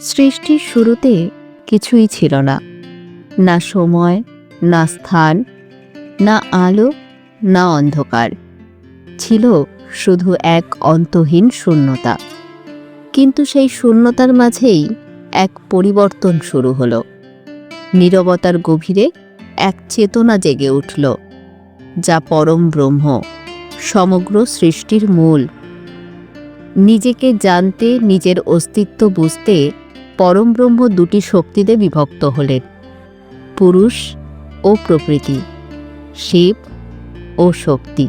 সৃষ্টির শুরুতে কিছুই ছিল না। না সময়, না স্থান, না আলো, না অন্ধকার। ছিল শুধু এক অন্তহীন শূন্যতা। কিন্তু সেই শূন্যতার মাঝেই এক পরিবর্তন শুরু হলো। নীরবতার গভীরে এক চেতনা জেগে উঠল, যা পরম ব্রহ্ম, সমগ্র সৃষ্টির মূল। নিজেকে জানতে, নিজের অস্তিত্ব বুঝতে পরম ব্রহ্ম দুটি শক্তিতে বিভক্ত হলেন, পুরুষ ও প্রকৃতি, শিব ও শক্তি।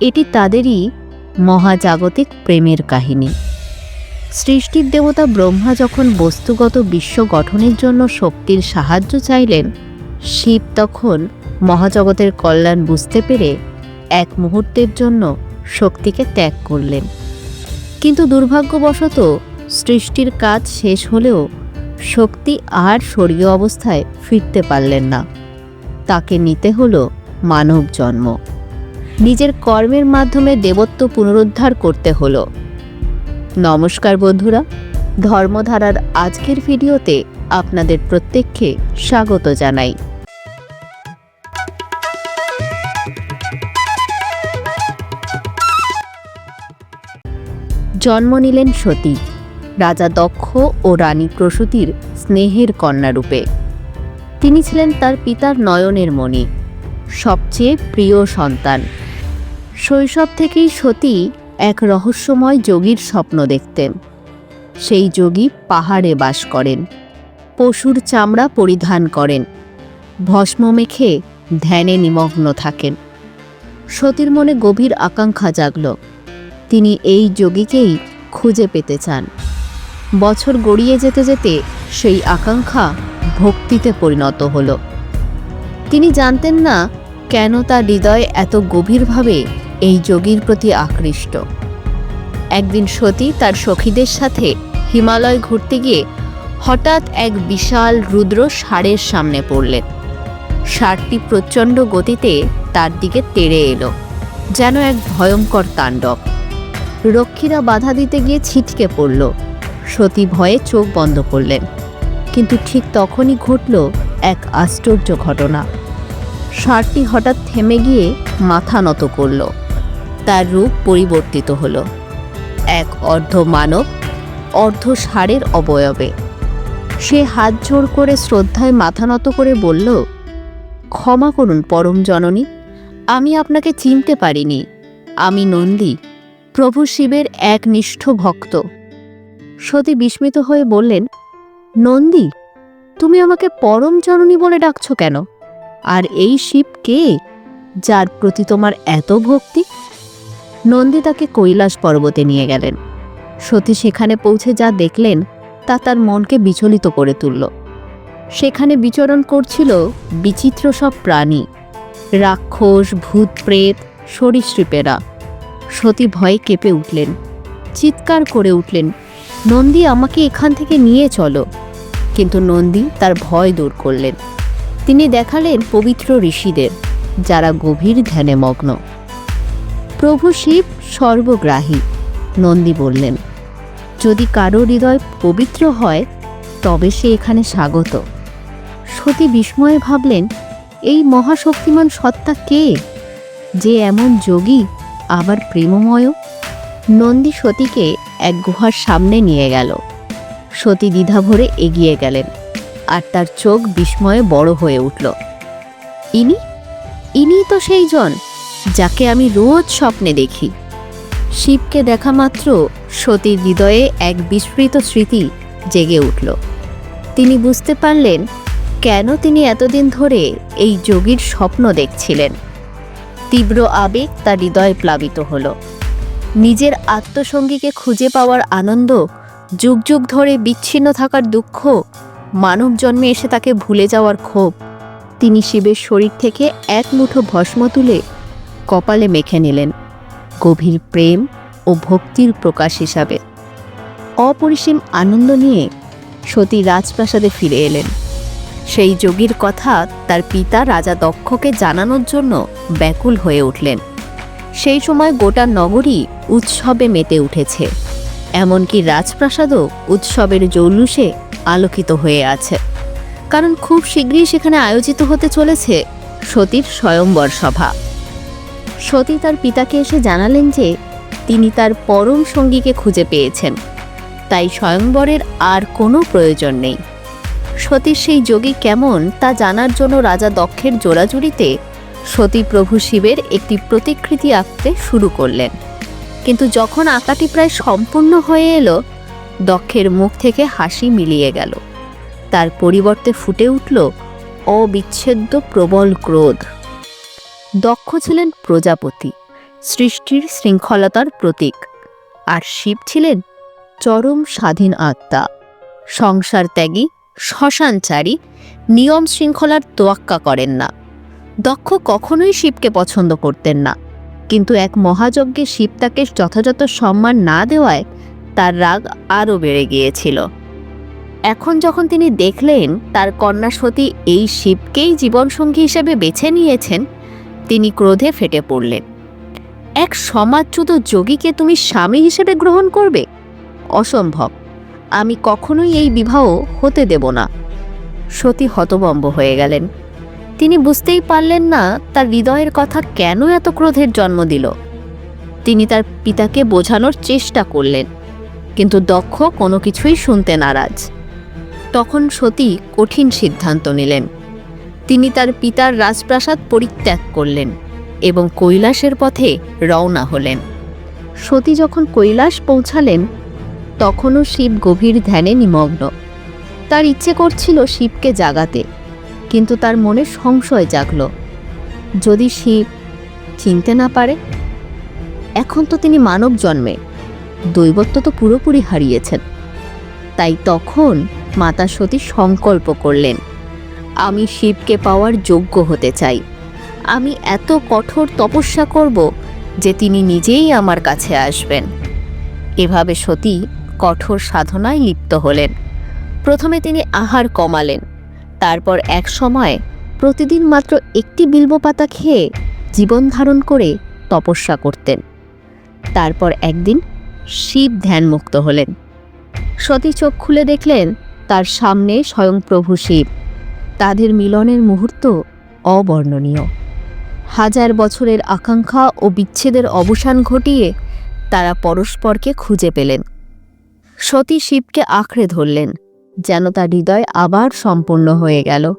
এটি তাদেরই মহাজাগতিক প্রেমের কাহিনী। সৃষ্টির দেবতা ব্রহ্মা যখন বস্তুগত বিশ্ব গঠনের জন্য শক্তির সাহায্য চাইলেন, শিব তখন মহাজগতের কল্যাণ বুঝতে পেরে এক মুহূর্তের জন্য শক্তিকে ত্যাগ করলেন। কিন্তু দুর্ভাগ্যবশত সৃষ্টির কাজ শেষ হলেও শক্তি আর স্বর্গীয় অবস্থায় ফিরতে পারলেন না। তাকে নিতে হলো মানব জন্ম। নিজের কর্মের মাধ্যমে দেবত্ব পুনরুদ্ধার করতে হলো। নমস্কার বন্ধুরা, ধর্মধারার আজকের ভিডিওতে আপনাদের প্রত্যেককে স্বাগত জানাই। জন্ম নিলেন সতী। রাজা দক্ষ ও রানী প্রসূতির স্নেহের কন্যারূপে তিনি ছিলেন তার পিতার নয়নের মণি, সবচেয়ে প্রিয় সন্তান। শৈশব থেকেই সতী এক রহস্যময় যোগীর স্বপ্ন দেখতেন। সেই যোগী পাহাড়ে বাস করেন, পশুর চামড়া পরিধান করেন, ভস্ম মেখে ধ্যানে নিমগ্ন থাকেন। সতীর মনে গভীর আকাঙ্ক্ষা জাগল। তিনি এই যোগীকেই খুঁজে পেতে চান। বছর গড়িয়ে যেতে যেতে সেই আকাঙ্ক্ষা ভক্তিতে পরিণত হল। তিনি জানতেন না কেন তার হৃদয় এত গভীরভাবে এই যোগীর প্রতি আকৃষ্ট। একদিন সতী তার সখীদের সাথে হিমালয় ঘুরতে গিয়ে হঠাৎ এক বিশাল রুদ্র ষাঁড়ের সামনে পড়লেন। ষাঁড়টি প্রচণ্ড গতিতে তার দিকে তেড়ে এলো, যেন এক ভয়ঙ্কর তাণ্ডব। রক্ষীরা বাধা দিতে গিয়ে ছিটকে পড়ল। সতী ভয়ে চোখ বন্ধ করলেন। কিন্তু ঠিক তখনই ঘটল এক আশ্চর্য ঘটনা। ষাঁড়টি হঠাৎ থেমে গিয়ে মাথা নত করল। তার রূপ পরিবর্তিত হল। এক অর্ধ মানব, অর্ধ ষাঁড়ের অবয়বে। সে হাত জোর করে শ্রদ্ধায় মাথা নত করে বলল, ক্ষমা করুন পরম জননী, আমি আপনাকে চিনতে পারিনি। আমি নন্দী, প্রভু শিবের এক নিষ্ঠ ভক্ত। সতী বিস্মিত হয়ে বললেন, নন্দী, তুমি আমাকে পরম জননী বলে ডাকছ কেন? আর এই শিব কে যার প্রতি তোমার এত ভক্তি? নন্দী তাকে কৈলাস পর্বতে নিয়ে গেলেন। সতী সেখানে পৌঁছে যা দেখলেন, তা তার মনকে বিচলিত করে তুলল। সেখানে বিচরণ করছিল বিচিত্র সব প্রাণী, রাক্ষস ভূত প্রেত সরীসৃপেরা। সতী ভয়ে কেঁপে উঠলেন, চিৎকার করে উঠলেন নন্দী আমাকে এখান থেকে নিয়ে চলো। কিন্তু নন্দী তার ভয় দূর করলেন। তিনি দেখালেন পবিত্র ঋষিদের, যারা গভীর ধ্যানে মগ্ন। প্রভু শিব সর্বগ্রাহী, নন্দী বললেন, যদি কারও হৃদয় পবিত্র হয়, তবে সে এখানে স্বাগত। সতী বিস্ময়ে ভাবলেন, এই মহাশক্তিমান সত্তা কে? যে এমন যোগী, আবার প্রেমময়? নন্দী সতীকে এক গুহার সামনে নিয়ে গেল। সতী দ্বিধা ভরে এগিয়ে গেলেন আর তার চোখ বিস্ময়ে বড় হয়ে উঠল। ইনি? ইনি তো সেই জন যাকে আমি রোজ স্বপ্নে দেখি। শিবকে দেখা মাত্র সতীর হৃদয়ে এক বিস্মৃত স্মৃতি জেগে উঠল। তিনি বুঝতে পারলেন কেন তিনি এতদিন ধরে এই যোগীর স্বপ্ন দেখছিলেন। তীব্র আবেগ তার হৃদয় প্লাবিত হল। নিজের আত্মসঙ্গীকে খুঁজে পাওয়ার আনন্দ, যুগ যুগ ধরে বিচ্ছিন্ন থাকার দুঃখ, মানব জন্মে এসে তাকে ভুলে যাওয়ার ক্ষোভ। তিনি শিবের শরীর থেকে এক মুঠো ভস্ম তুলে কপালে মেখে নিলেন, গভীর প্রেম ও ভক্তির প্রকাশ হিসাবে। অপরিসীম আনন্দ নিয়ে সতী রাজপ্রাসাদে ফিরে এলেন। সেই যোগীর কথা তার পিতা রাজা দক্ষকে জানানোর জন্য ব্যাকুল হয়ে উঠলেন। সেই সময় গোটা নগরী উৎসবে মেতে উঠেছে। এমনকি রাজপ্রাসাদও উৎসবের জৌলুসে আলোকিত হয়ে আছে। কারণ খুব শীঘ্রই সেখানে আয়োজিত হতে চলেছে সতীর স্বয়ম্বর সভা। সতী তার পিতাকে এসে জানালেন যে, তিনি তার পরম সঙ্গীকে খুঁজে পেয়েছেন। তাই স্বয়ংবরের আর কোনো প্রয়োজন নেই। সতীর সেই যোগী কেমন তা জানার জন্য রাজা দক্ষের জোড়াজুড়িতে সতী প্রভু শিবের একটি প্রতিকৃতি আঁকতে শুরু করলেন। কিন্তু যখন আঁকাটি প্রায় সম্পূর্ণ হয়ে এলো, দক্ষের মুখ থেকে হাসি মিলিয়ে গেল। তার পরিবর্তে ফুটে উঠল অবিচ্ছেদ্য প্রবল ক্রোধ। দক্ষ ছিলেন প্রজাপতি, সৃষ্টির শৃঙ্খলতার প্রতীক। আর শিব ছিলেন চরম স্বাধীন আত্মা। সংসার ত্যাগী, শ্মশানচারী, নিয়ম শৃঙ্খলার তোয়াক্কা করেন না। দক্ষ কখনোই শিবকে পছন্দ করতেন না। কিন্তু এক মহাযজ্ঞে শিব তাকে যথাযথ সম্মান না দেওয়ায় তার রাগ আরও বেড়ে গিয়েছিল। এখন যখন তিনি দেখলেন তার কন্যা সতী এই শিবকেই জীবনসঙ্গী হিসেবে বেছে নিয়েছেন, তিনি ক্রোধে ফেটে পড়লেন। এক সমাজচ্যুত যোগীকে তুমি স্বামী হিসেবে গ্রহণ করবে? অসম্ভব। আমি কখনোই এই বিবাহ হতে দেব না। সতী হতবম্ব হয়ে গেলেন। তিনি বুঝতেই পারলেন না তার হৃদয়ের কথা কেন এত ক্রোধের জন্ম দিল। তিনি তার পিতাকে বোঝানোর চেষ্টা করলেন, কিন্তু দক্ষ কোনো কিছুই শুনতে নারাজ। তখন সতী কঠিন সিদ্ধান্ত নিলেন। তিনি তার পিতার রাজপ্রাসাদ পরিত্যাগ করলেন এবং কৈলাসের পথে রওনা হলেন। সতী যখন কৈলাস পৌঁছালেন, তখনও শিব গভীর ধ্যানে নিমগ্ন। তার ইচ্ছে করছিল শিবকে জাগাতে। কিন্তু তার মনে সংশয় জাগল। যদি শিব চিনতে না পারে, এখন তো তিনি মানব জন্মে। দৈবত্ব তো পুরোপুরি হারিয়েছেন। তাই তখন মাতা সতী সংকল্প করলেন, আমি শিবকে পাওয়ার যোগ্য হতে চাই। আমি এত কঠোর তপস্যা করব যে তিনি নিজেই আমার কাছে আসবেন। এভাবে সতী কঠোর সাধনায় লিপ্ত হলেন। প্রথমে তিনি আহার কমালেন। তারপর এক সময় প্রতিদিন মাত্র একটি বিল্ব পাতা খেয়ে জীবন ধারণ করে তপস্যা করতেন। তারপর একদিন শিব ধ্যানমুক্ত হলেন। সতী চোখ খুলে দেখলেন তার সামনে স্বয়ং প্রভু শিব। তাদের মিলনের মুহূর্ত অবর্ণনীয়। হাজার বছরের আকাঙ্ক্ষা ও বিচ্ছেদের অবসান ঘটিয়ে তারা পরস্পরকে খুঁজে পেলেন। সতী শিবকে আঁকড়ে ধরলেন। যেন তার হৃদয় আবার সম্পূর্ণ হয়ে গেল।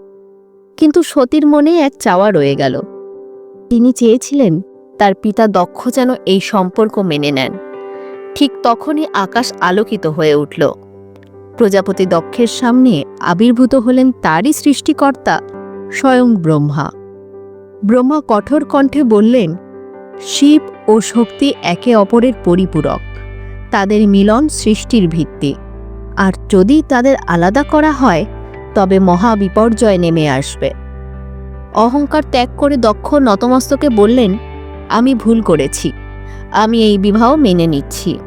কিন্তু সতীর মনে এক চাওয়া রয়ে গেল। তিনি চেয়েছিলেন তার পিতা দক্ষ যেন এই সম্পর্ক মেনে নেন। ঠিক তখনই আকাশ আলোকিত হয়ে উঠল। প্রজাপতি দক্ষের সামনে আবির্ভূত হলেন তারই সৃষ্টিকর্তা স্বয়ং ব্রহ্মা। ব্রহ্মা কঠোর কণ্ঠে বললেন, শিব ও শক্তি একে অপরের পরিপূরক। তাদের মিলন সৃষ্টির ভিত্তি। আর যদি তাদের আলাদা করা হয়, তবে মহা বিপর্যয় নেমে আসবে। অহংকার ত্যাগ করে দক্ষ নতমস্তকে বললেন, আমি ভুল করেছি। আমি এই বিবাহ মেনে নিচ্ছি।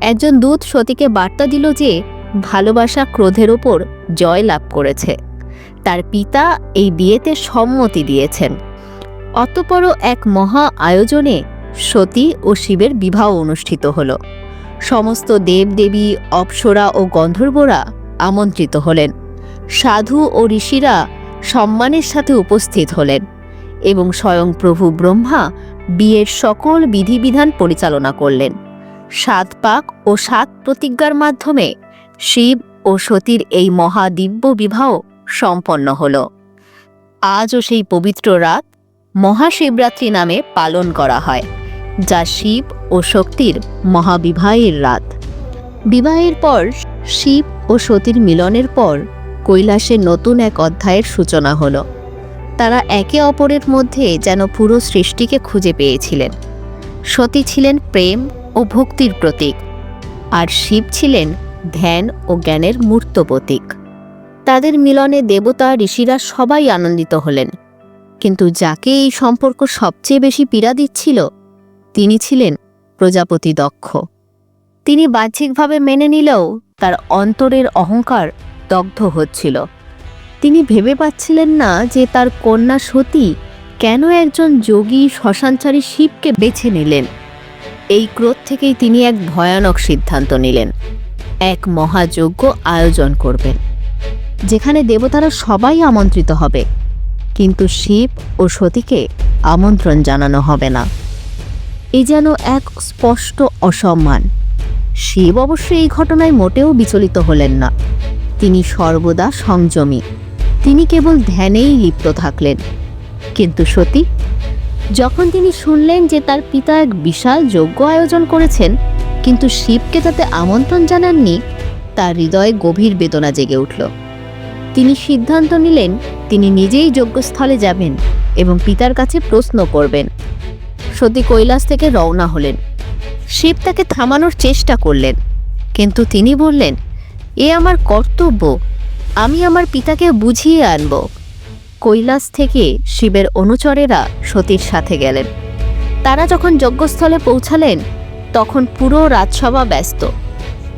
একজন দূত সতীকে বার্তা দিল যে, ভালোবাসা ক্রোধের ওপর জয় লাভ করেছে। তার পিতা এই বিয়েতে সম্মতি দিয়েছেন। অতপর এক মহা আয়োজনে সতী ও শিবের বিবাহ অনুষ্ঠিত হল। সমস্ত দেবদেবী, অপ্সরা ও গন্ধর্বরা আমন্ত্রিত হলেন। সাধু ও ঋষিরা সম্মানের সাথে উপস্থিত হলেন এবং স্বয়ং প্রভু ব্রহ্মা বিয়ের সকল বিধিবিধান পরিচালনা করলেন। সাত পাক ও সাত প্রতিজ্ঞার মাধ্যমে শিব ও সতীর এই মহাদিব্য বিবাহ সম্পন্ন হল। আজও সেই পবিত্র রাত মহাশিবরাত্রি নামে পালন করা হয়। যা শিব ও শক্তির মহাবিবাহের রাত। বিবাহের পর শিব ও সতীর মিলনের পর কৈলাসে নতুন এক অধ্যায়ের সূচনা হল। তারা একে অপরের মধ্যে যেন পুরো সৃষ্টিকে খুঁজে পেয়েছিলেন। সতী ছিলেন প্রেম ও ভক্তির প্রতীক, আর শিব ছিলেন ধ্যান ও জ্ঞানের মূর্ত প্রতীক। তাদের মিলনে দেবতা, ঋষিরা সবাই আনন্দিত হলেন। কিন্তু যাকে এই সম্পর্ক সবচেয়ে বেশি পীড়া দিচ্ছিল তিনি ছিলেন প্রজাপতি দক্ষ। তিনি বাহ্যিকভাবে মেনে নিলেও তার অন্তরের অহংকার দগ্ধ হচ্ছিল। তিনি ভেবে পাচ্ছিলেন না যে তার কন্যা সতী কেন একজন যোগী শ্মশানচারী শিবকে বেছে নিলেন। এই ক্রোধ থেকেই তিনি এক ভয়ানক সিদ্ধান্ত নিলেন। এক মহাযজ্ঞ আয়োজন করবেন, যেখানে দেবতারা সবাই আমন্ত্রিত হবে, কিন্তু শিব ও সতীকে আমন্ত্রণ জানানো হবে না। এই যেন এক স্পষ্ট অসম্মান। শিব অবশ্য এই ঘটনায় মোটেও বিচলিত হলেন না। তিনি সর্বদা সংযমী। তিনি কেবল ধ্যানেই লিপ্ত থাকলেন। কিন্তু সতী, যখন তিনি শুনলেন যে তার পিতা এক বিশাল যজ্ঞ আয়োজন করেছেন, কিন্তু শিবকে তাতে আমন্ত্রণ জানাননি, তার হৃদয়ে গভীর বেদনা জেগে উঠল। তিনি সিদ্ধান্ত নিলেন, তিনি নিজেই যজ্ঞস্থলে যাবেন এবং পিতার কাছে প্রশ্ন করবেন। সতী কৈলাস থেকে রওনা হলেন। শিব তাকে থামানোর চেষ্টা করলেন, কিন্তু তিনি বললেন, এ আমার কর্তব্য, আমি আমার পিতাকে বুঝিয়ে আনব। কৈলাস থেকে শিবের অনুচরেরা সতীর সাথে গেলেন। তারা যখন যজ্ঞস্থলে পৌঁছালেন, তখন পুরো রাজসভা ব্যস্ত,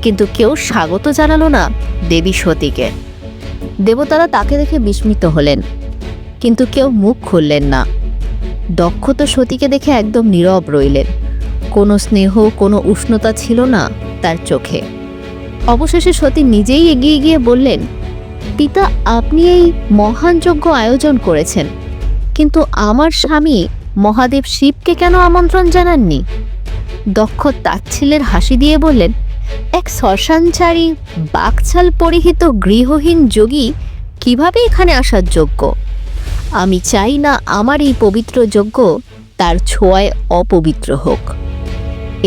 কিন্তু কেউ স্বাগত জানালো না দেবী সতীকে। দেবতারা তাকে দেখে বিস্মিত হলেন, কিন্তু কেউ মুখ খুললেন না। দক্ষ তো সতীকে দেখে একদম নীরব রইলেন। কোনো স্নেহ, কোনো উষ্ণতা ছিল না তার চোখে। অবশেষে সতী নিজেই এগিয়ে গিয়ে বললেন, পিতা, আপনি এই মহান যজ্ঞ আয়োজন করেছেন, কিন্তু আমার স্বামী মহাদেব শিবকে কেন আমন্ত্রণ জানাননি? দক্ষ তাচ্ছিলের হাসি দিয়ে বললেন, এক শ্মশানচারী, বাকছাল পরিহিত গৃহহীন যোগী কীভাবে এখানে আসার যোগ্য? আমি চাই না আমার এই পবিত্র যজ্ঞ তার ছোঁয়ায় অপবিত্র হোক।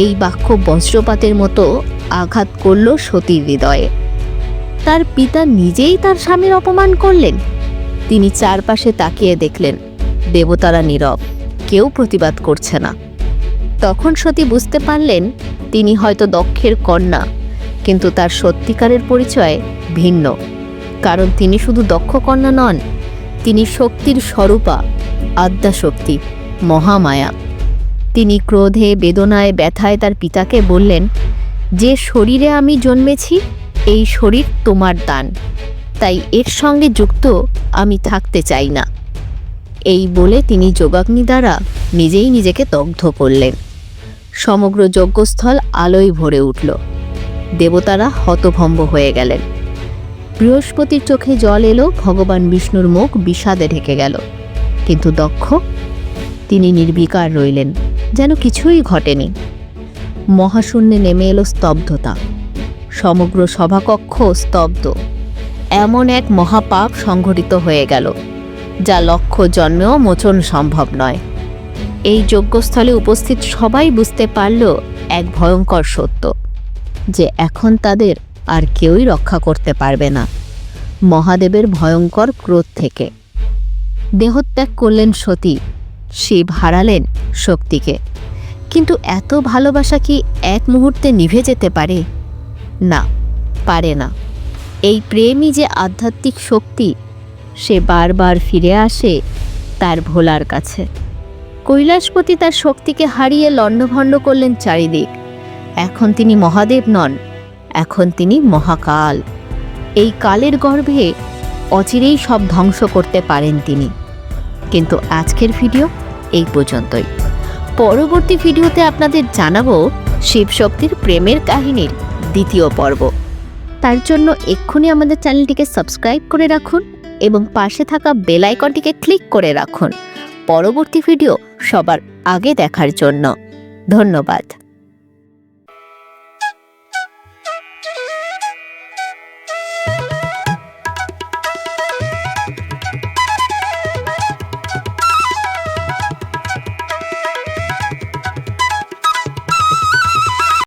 এই বাক্য বজ্রপাতের মতো আঘাত করল সতীর হৃদয়ে। তার পিতা নিজেই তার স্বামীর অপমান করলেন। তিনি চারপাশে তাকিয়ে দেখলেন, দেবতারা নীরব, কেউ প্রতিবাদ করছে না। তখন সতী বুঝতে পারলেন, তিনি হয়তো দক্ষের কন্যা, কিন্তু তার সত্যিকারের পরিচয় ভিন্ন, কারণ তিনি শুধু দক্ষ কন্যা নন তিনি শক্তির স্বরূপা, আদ্যাশক্তি, মহামায়া। তিনি ক্রোধে, বেদনায়, ব্যথায় তার পিতাকে বললেন, যে শরীরে আমি জন্মেছি, এই শরীর তোমার দান। তাই এর সঙ্গে যুক্ত আমি থাকতে চাই না। এই বলে তিনি যোগাগ্নি দ্বারা নিজেই নিজেকে দগ্ধ করলেন। সমগ্র যজ্ঞস্থল আলোয় ভরে উঠল। দেবতারা হতভম্ব হয়ে গেলেন। বৃহস্পতির চোখে জল এলো, ভগবান বিষ্ণুর মুখ বিষাদে ঢেকে গেল। কিন্তু দক্ষ, তিনি নির্বিকার রইলেন, যেন কিছুই ঘটেনি। মহাশূন্যে নেমে এলো স্তব্ধতা। সমগ্র সভাকক্ষ স্তব্ধ। এমন এক মহাপাপ সংঘটিত হয়ে গেল, যা লক্ষ জন্মেও মোচন সম্ভব নয়। এই যজ্ঞস্থলে উপস্থিত সবাই বুঝতে পারল এক ভয়ঙ্কর সত্য, যে এখন তাদের আর কেউই রক্ষা করতে পারবে না। মহাদেবের ভয়ঙ্কর ক্রোধ থেকে। দেহত্যাগ করলেন সতী। শিব হারালেন শক্তিকে। কিন্তু এত ভালোবাসা কি এক মুহূর্তে নিভে যেতে পারে? না পারে না। এই প্রেমই যে আধ্যাত্মিক শক্তি, সে বারবার ফিরে আসে তার ভোলার কাছে। কৈলাসপতি তার শক্তিকে হারিয়ে লণ্ডভণ্ড করলেন চারিদিক। এখন তিনি মহাদেব নন এখন তিনি মহাকাল। এই কালের গর্ভে অচিরেই সব ধ্বংস করতে পারেন তিনি। কিন্তু আজকের ভিডিও এই পর্যন্তই। পরবর্তী ভিডিওতে আপনাদের জানাব শিবশক্তির প্রেমের কাহিনীর দ্বিতীয় পর্ব। তার জন্য এক্ষুনি আমাদের চ্যানেলটিকে সাবস্ক্রাইব করে রাখুন এবং পাশে থাকা বেল আইকনটিকে ক্লিক করে রাখুন। পরবর্তী ভিডিও সবার আগে দেখার জন্য। ধন্যবাদ।